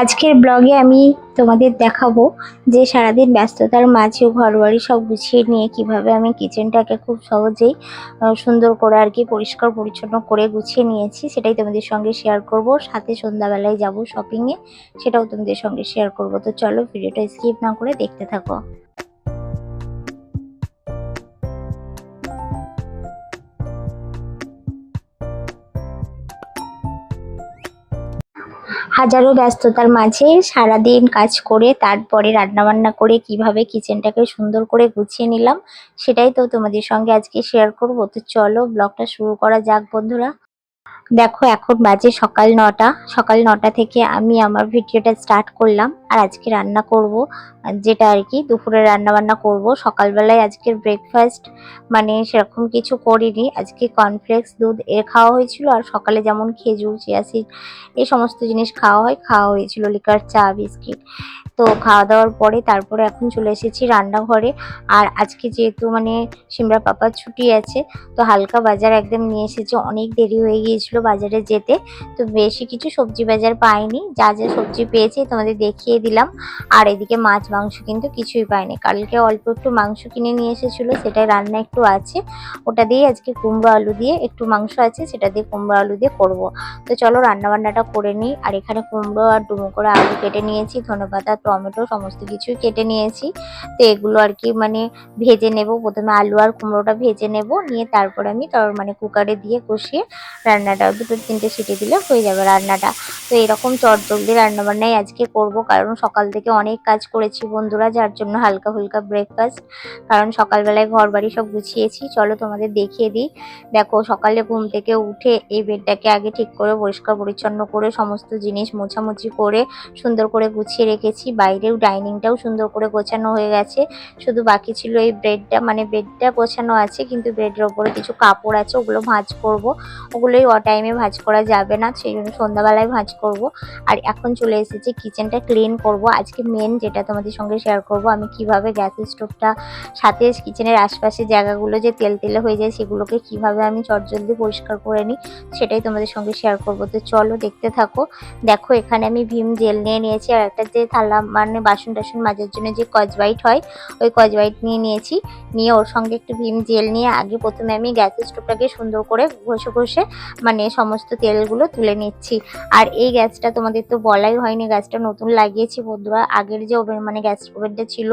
আজকের ব্লগে আমি তোমাদের দেখাবো যে সারাদিন ব্যস্ততার মাঝে ঘরবাড়ি সব গুছিয়ে নিয়ে কীভাবে আমি কিচেনটাকে খুব সহজেই সুন্দর করে আর কি পরিষ্কার পরিচ্ছন্ন করে গুছিয়ে নিয়েছি, সেটাই তোমাদের সঙ্গে শেয়ার করব। সাথে সন্ধ্যাবেলায় যাব শপিংয়ে সেটাও তোমাদের সঙ্গে শেয়ার করব। তো চলো ভিডিওটা স্কিপ না করে দেখতে থাকো। হাজারো ব্যস্ততার মাঝে সারাদিন কাজ করে তারপরে রান্নাবান্না করে কীভাবে কিচেনটাকে সুন্দর করে গুছিয়ে নিলাম, সেটাই তো তোমাদের সঙ্গে আজকে শেয়ার করব। তো চলো ব্লগটা শুরু করা যাক বন্ধুরা। দেখো, এখন বাজে সকাল নটা। সকাল নটা থেকে আমি আমার ভিডিওটা স্টার্ট করলাম আর আজকে রান্না করব, যেটা আর কি দুপুরে রান্না বান্না করব। সকালবেলায় আজকের ব্রেকফাস্ট মানে সেরকম কিছু করিনি। আজকে কর্নফ্লেক্স দুধ এ খাওয়া হয়েছিল আর সকালে যেমন খেজুর, চিয়া সিড এই সমস্ত জিনিস খাওয়া হয়, খাওয়া হয়েছিল লিকার চা, বিস্কিট। তো খাওয়া দাওয়ার পরে তারপরে এখন চলে এসেছি রান্নাঘরে। আর আজকে যেহেতু মানে সিমরা পাপার ছুটি আছে, তো হালকা বাজার একদম নিয়ে এসেছি। অনেক দেরি হয়ে গিয়েছিল বাজারে যেতে। তো বেশি কিছু সবজি বাজার পাইনি। যা যা সবজি পেয়েছি তোমাদের দেখিয়ে দিলাম। আর এদিকে মাছ, মাংস কিন্তু কিছুই পাইনি। কালকে অল্প একটু মাংস কিনে নিয়ে এসেছিল, সেটাই রান্না একটু আছে। ওটা দিয়ে আজকে কুমড়ো আলু দিয়ে একটু মাংস আছে, সেটা দিয়ে কুমড়ো আলু দিয়ে করব। তো চলো রান্না বান্নাটা করে নিই। আর এখানে কুমড়ো আর ডুমো করে আলু কেটে নিয়েছি ধনেপাতা টমেটো, সমস্ত কিছুই কেটে নিয়েছি। তো এগুলো আর কি মানে ভেজে নেব। প্রথমে আলু আর কুমড়োটা ভেজে নেব। নিয়ে তারপরে আমি তার মানে কুকারে দিয়ে কষিয়ে রান্নাটা দুটো তিনটে সিটি দিলে হয়ে যাবে রান্নাটা। তো এরকম চটজলদি রান্নাবান্নাই আজকে করব, কারণ সকাল থেকে অনেক কাজ করেছি বন্ধুরা, যার জন্য হালকা ফুলকা ব্রেকফাস্ট কারণ সকালবেলায় ঘর বাড়ি সব গুছিয়েছি। চলো তোমাদের দেখিয়ে দিই। দেখো, সকালে ঘুম থেকে উঠে এই বেডটাকে আগে ঠিক করে, পরিষ্কার পরিচ্ছন্ন করে, সমস্ত জিনিস মোছামুছি করে, সুন্দর করে গুছিয়ে রেখেছি। বাইরেও ডাইনিংটাও সুন্দর করে গোছানো হয়ে গেছে। শুধু বাকি ছিল এই ব্রেডটা মানে বেডটা গোছানো আছে, কিন্তু বেডের ওপরে কিছু কাপড় আছে, ওগুলো ভাঁজ করব। ওগুলোই অ টাইমে ভাঁজ করা যাবে না, সেই জন্য সন্ধ্যাবেলায় ভাঁজ করব। আর এখন চলে এসেছি কিচেনটা ক্লিন করব। আজকে মেন যেটা তোমাদের সঙ্গে শেয়ার করব, আমি কীভাবে গ্যাস স্টোভটা সাথে কিচেনের আশপাশে জায়গাগুলো যে তেল তেলে হয়ে যায়, সেগুলোকে কীভাবে আমি চটজলদি পরিষ্কার করে নিই, সেটাই তোমাদের সঙ্গে শেয়ার করব। তো চলো দেখতে থাকো। দেখো, এখানে আমি ভীম জেল নিয়ে নিয়েছি, আর একটা যে থালা মানে বাসন টাসন মাজার জন্য যে কজবাইট হয়, ওই কজবাইট নিয়ে নিয়েছি। নিয়ে ওর সঙ্গে একটু ভীম জেল নিয়ে আগে প্রথমে আমি গ্যাস স্টোভটাকে সুন্দর করে ঘষে ঘষে মানে সমস্ত তেলগুলো তুলে নিচ্ছি। আর এই গ্যাসটা তোমাদের তো বলাই হয়নি, গ্যাসটা নতুন লাগিয়েছি বন্ধুরা। আগের যে ওভেন মানে গ্যাস ওভেনটা ছিল,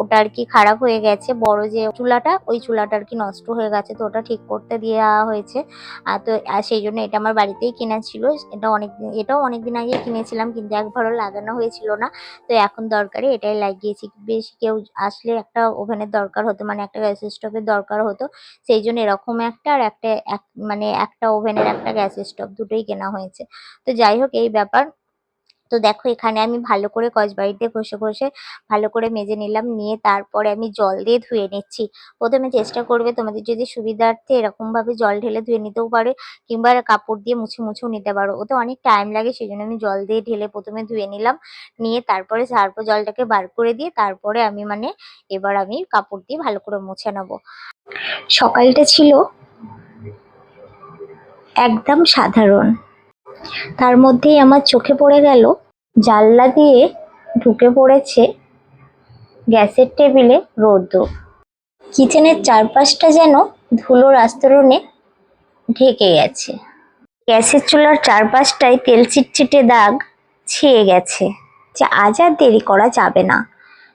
ওটা আর কি খারাপ হয়ে গেছে। বড় যে চুলাটা, ওই চুলাটা আর কি নষ্ট হয়ে গেছে, তো ওটা ঠিক করতে দেওয়া হয়েছে। আর তো সেই জন্য এটা আমার বাড়িতেই কেনা ছিল। এটা অনেক, এটাও অনেক দিন আগে কিনেছিলাম, কিন্তু একবারও লাগানো হয়েছিল না। তো এখন দরকারে এটাই লাগিয়েছি। বেশ কেউ আসলে একটা ওভেনের দরকার হতো মানে একটা গ্যাস স্টোভের দরকার হতো। সেই জন্য এরকম একটা আর একটা, এক মানে একটা ওভেনের একটা গ্যাস স্টোভ দুটোই কেনা হয়েছে। তো যাই হোক এই ব্যাপার। তো দেখো, এখানে আমি ভালো করে কসবাড়িতে ঘষে ঘষে ভালো করে মেজে নিলাম, নিয়ে তারপরে আমি জল দিয়ে ধুয়ে নিচ্ছি। প্রথমে চেষ্টা করবে তোমাদের যদি সুবিধার্থে এরকম ভাবে জল ঢেলে ধুয়ে নিতেও পারে, কিংবা কাপড় দিয়ে মুছে মুছেও নিতে পারো। ওতে অনেক টাইম লাগে সেই জন্য আমি জল দিয়ে ঢেলে প্রথমে ধুয়ে নিলাম, নিয়ে তারপরে সার্ফ জলটাকে বার করে দিয়ে, তারপরে আমি মানে এবার আমি কাপড় দিয়ে ভালো করে মুছে নেব। সকালটা ছিল একদম সাধারণ। তার মধ্যেই আমার চোখে পড়ে গেল জানলা দিয়ে ঢুকে পড়েছে গ্যাসের টেবিলে রোদ্দুর কিচেনের চারপাশটা যেন ধুলোর আস্তরণে ঢেকে গেছে। গ্যাসের চুলার চারপাশটায় তেল চিটচিটে দাগ ছেয়ে গেছে যে আজ আর দেরি করা যাবে না।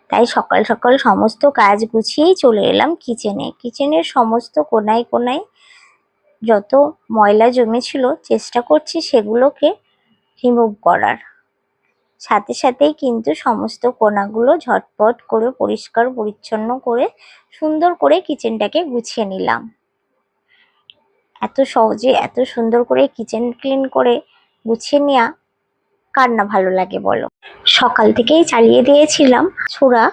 তাই সকাল সকাল সমস্ত কাজ গুছিয়েই চলে এলাম কিচেনে। কিচেনের সমস্ত কোনায় কোনায় যত ময়লা জমেছিল, চেষ্টা করছি সেগুলোকে রিমুভ করার। সাথে সাথেই কিন্তু সমস্ত কোনাগুলো ঝটপট করে পরিষ্কার, পরিচ্ছন্ন করে, সুন্দর করে কিচেনটাকে গুছিয়ে নিলাম। এত সহজে, এত সুন্দর করে কিচেন ক্লিন করে গুছিয়ে নেওয়া কার না ভালো লাগে বলো? সকাল থেকেই চালিয়ে দিয়েছিলাম সুরা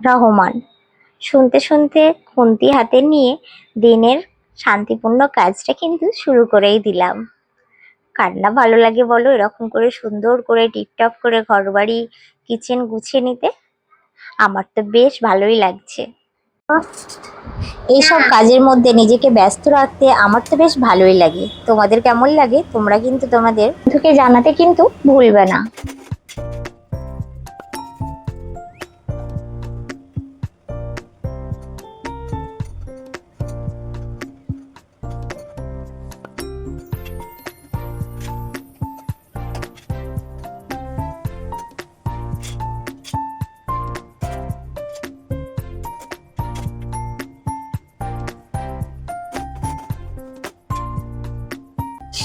রহমান। শুনতে শুনতে খুন্তি হাতে নিয়ে দিনের শান্তিপূর্ণ কাজটা কিন্তু শুরু করেই দিলাম। কার না ভালো লাগে বলো এরকম করে সুন্দর করে টিপটপ করে ঘরবাড়ি কিচেন গুছিয়ে নিতে আমার তো বেশ ভালোই লাগছে। এইসব কাজের মধ্যে নিজেকে ব্যস্ত রাখতে আমার তো বেশ ভালোই লাগে। তোমাদের কেমন লাগে? তোমরা কিন্তু তোমাদের বন্ধুকে জানাতে কিন্তু ভুলবে না।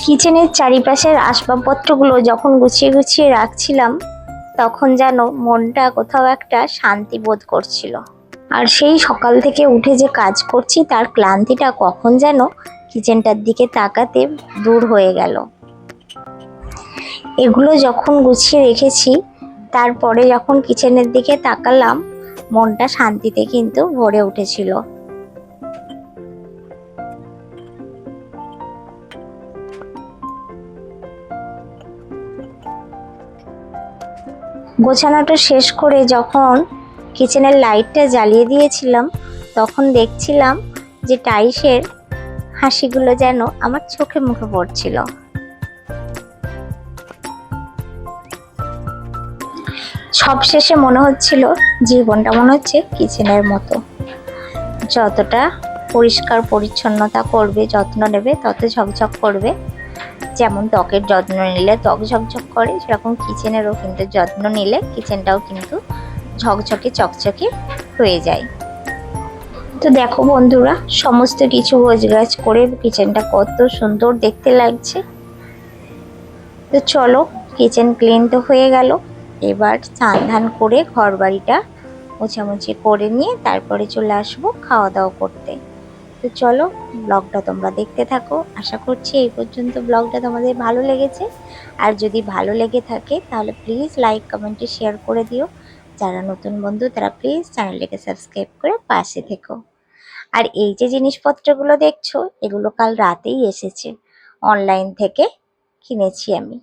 কিচেনের চারিপাশের আসবাবপত্রগুলো যখন গুছিয়ে গুছিয়ে রাখছিলাম, তখন যেন মনটা কোথাও একটা শান্তি বোধ করছিল। আর সেই সকাল থেকে উঠে যে কাজ করছি, তার ক্লান্তিটা কখন যেন কিচেনটার দিকে তাকাতে দূর হয়ে গেল। এগুলো যখন গুছিয়ে রেখেছি, তারপরে যখন কিচেনের দিকে তাকালাম, মনটা শান্তিতে কিন্তু ভরে উঠেছিল। গোছানোটা শেষ করে যখন কিচেনের লাইটটা জ্বালিয়ে দিয়েছিলাম, তখন দেখছিলাম যে টাইসের হাসিগুলো যেন আমার চোখে মুখে পড়ছিল। সবশেষে মনে হচ্ছিল জীবনটা মনে হচ্ছে কিচেনের মতো। যতটা পরিষ্কার পরিচ্ছন্নতা করবে, যত্ন নেবে, তত ঝকঝক করবে। যেমন ত্বকের যত্ন নিলে ত্বক ঝকঝক করে, সেরকম কিচেনেরও কিন্তু যত্ন নিলে কিচেনটাও কিন্তু ঝকঝকে, চকচকে হয়ে যায়। তো দেখো বন্ধুরা, সমস্ত কিছু গোছগাছ করে কিচেনটা কত সুন্দর দেখতে লাগছে। তো চলো, কিচেন ক্লিন তো হয়ে গেল। এবার স্নান ধান করে ঘর বাড়িটা মোছামুছি করে নিয়ে তারপরে চলে আসব খাওয়া দাওয়া করতে। তো চলো ব্লগটা তোমরা দেখতে থাকো। আশা করছি এই পর্যন্ত ব্লগটা তোমাদের ভালো লেগেছে। আর যদি ভালো লেগে থাকে, তাহলে প্লিজ লাইক কমেন্টে শেয়ার করে দিও। যারা নতুন বন্ধু, তারা প্লিজ চ্যানেলটিকে সাবস্ক্রাইব করে পাশে থেকো। আর এই যে জিনিসপত্রগুলো দেখছ, এগুলো কাল রাতেই এসেছে। অনলাইন থেকে কিনেছি আমি।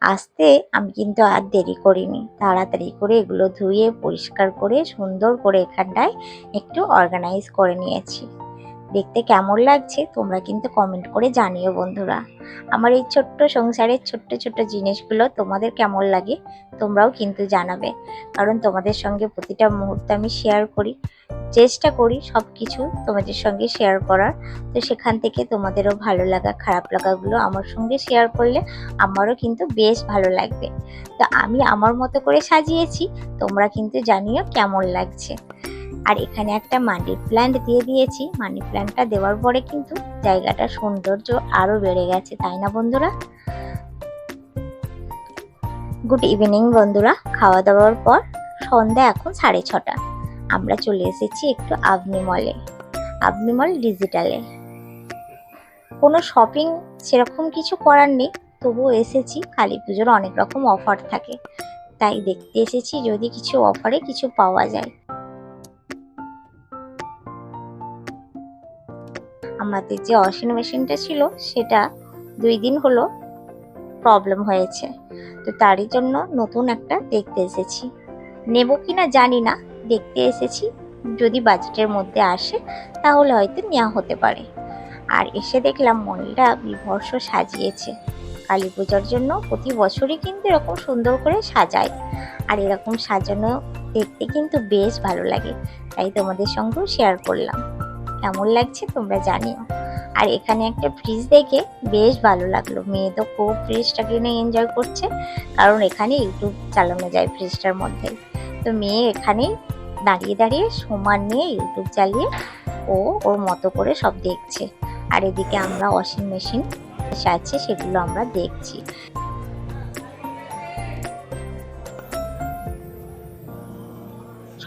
আসতে আমি কিন্তু আর দেরি করিনি। তাড়াতাড়ি করে এগুলো ধুয়ে, পরিষ্কার করে, সুন্দর করে এখানটায় একটু অর্গানাইজ করে নিয়েছি। দেখতে কেমন লাগছে তোমরা কিন্তু কমেন্ট করে জানিও বন্ধুরা। আমার এই ছোট্ট সংসারের ছোট্ট ছোট্ট জিনিসগুলো তোমাদের কেমন লাগে তোমরাও কিন্তু জানাবে। কারণ তোমাদের সঙ্গে প্রতিটা মুহূর্ত আমি শেয়ার করি, চেষ্টা করি সব কিছু তোমাদের সঙ্গে শেয়ার করার। তো সেখান থেকে তোমাদেরও ভালো লাগা, খারাপ লাগাগুলো আমার সঙ্গে শেয়ার করলে আমারও কিন্তু বেশ ভালো লাগবে। তো আমি আমার মতো করে সাজিয়েছি, তোমরা কিন্তু জানিও কেমন লাগছে। আর এখানে একটা মানি প্ল্যান্ট দিয়ে দিয়েছি। মানি প্ল্যান্টটা দেওয়ার পরে কিন্তু জায়গাটার সৌন্দর্য আরও বেড়ে গেছে, তাই না বন্ধুরা? গুড ইভিনিং বন্ধুরা খাওয়া দাওয়ার পর সন্ধ্যা এখন সাড়ে ছটা। আমরা চলে এসেছি একটু আবনি মলে আবনি মল ডিজিটালে কোনো শপিং সেরকম কিছু করার নেই, তবুও এসেছি। কালী পুজোর অনেক রকম অফার থাকে, তাই দেখতে এসেছি যদি কিছু অফারে কিছু পাওয়া যায়। আমাদের যে ওয়াশিং মেশিনটা ছিল, সেটা দুই দিন হলো প্রবলেম হয়েছে। তো তারই জন্য নতুন একটা দেখতে এসেছি। নেব কি না জানি না, দেখতে এসেছি। যদি বাজেটের মধ্যে আসে, তাহলে হয়তো নেওয়া হতে পারে। আর এসে দেখলাম মলটা বিভর্ষ সাজিয়েছে। কালী পূজার জন্য প্রতি বছরই কিন্তু এরকম সুন্দর করে সাজায়। আর এরকম সাজানো দেখতে কিন্তু বেশ ভালো লাগে। তাই তোমাদের সঙ্গেও শেয়ার করলাম। কেমন লাগছে তোমরা জানিও। আর এখানে একটা ফ্রিজ দেখে বেশ ভালো লাগল। মেয়ে তো খুব ফ্রিজটা কিনে এনজয় করছে, কারণ এখানে ইউটিউব চালানো যায় ফ্রিজটার মধ্যে। তো মেয়ে এখানে দাঁড়িয়ে দাঁড়িয়ে সমান নিয়ে ইউটিউব চালিয়ে ও ওর মতো করে সব দেখছে। আর এদিকে আমরা ওয়াশিং মেশিন আছে, সেগুলো আমরা দেখছি।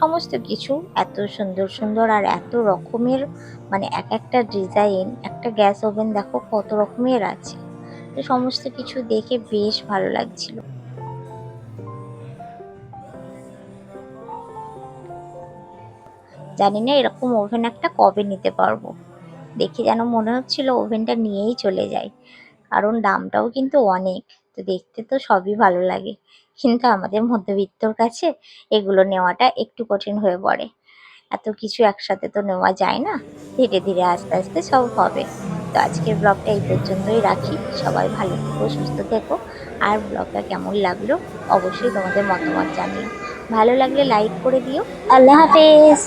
সমস্ত কিছু এত সুন্দর সুন্দর আর এত রকমের মানে এক একটা ডিজাইন একটা গ্যাস ওভেন দেখো কত রকমের আছে। তো সমস্ত কিছু দেখে বেশ ভালো লাগছিল। জানি না এরকম ওভেন একটা কবে নিতে পারব। দেখে যেন মনে হচ্ছিল ওভেনটা নিয়েই চলে যাই। কারণ দামটাও কিন্তু অনেক, তো দেখতে তো সবই ভালো লাগে। কিন্তু আমাদের মধ্যবিত্তর কাছে এগুলো নেওয়াটা একটু কঠিন হয়ে পড়ে। এত কিছু একসাথে তো নেওয়া যায় না। ধীরে ধীরে আস্তে আস্তে সব হবে। তো আজকের ব্লগটা এই পর্যন্তই রাখি। সবাই ভালো থেকো, সুস্থ থেকো। আর ব্লগটা কেমন লাগল অবশ্যই তোমাদের মতামত জানিও। ভালো লাগলে লাইক করে দিও। আল্লাহ হাফেজ।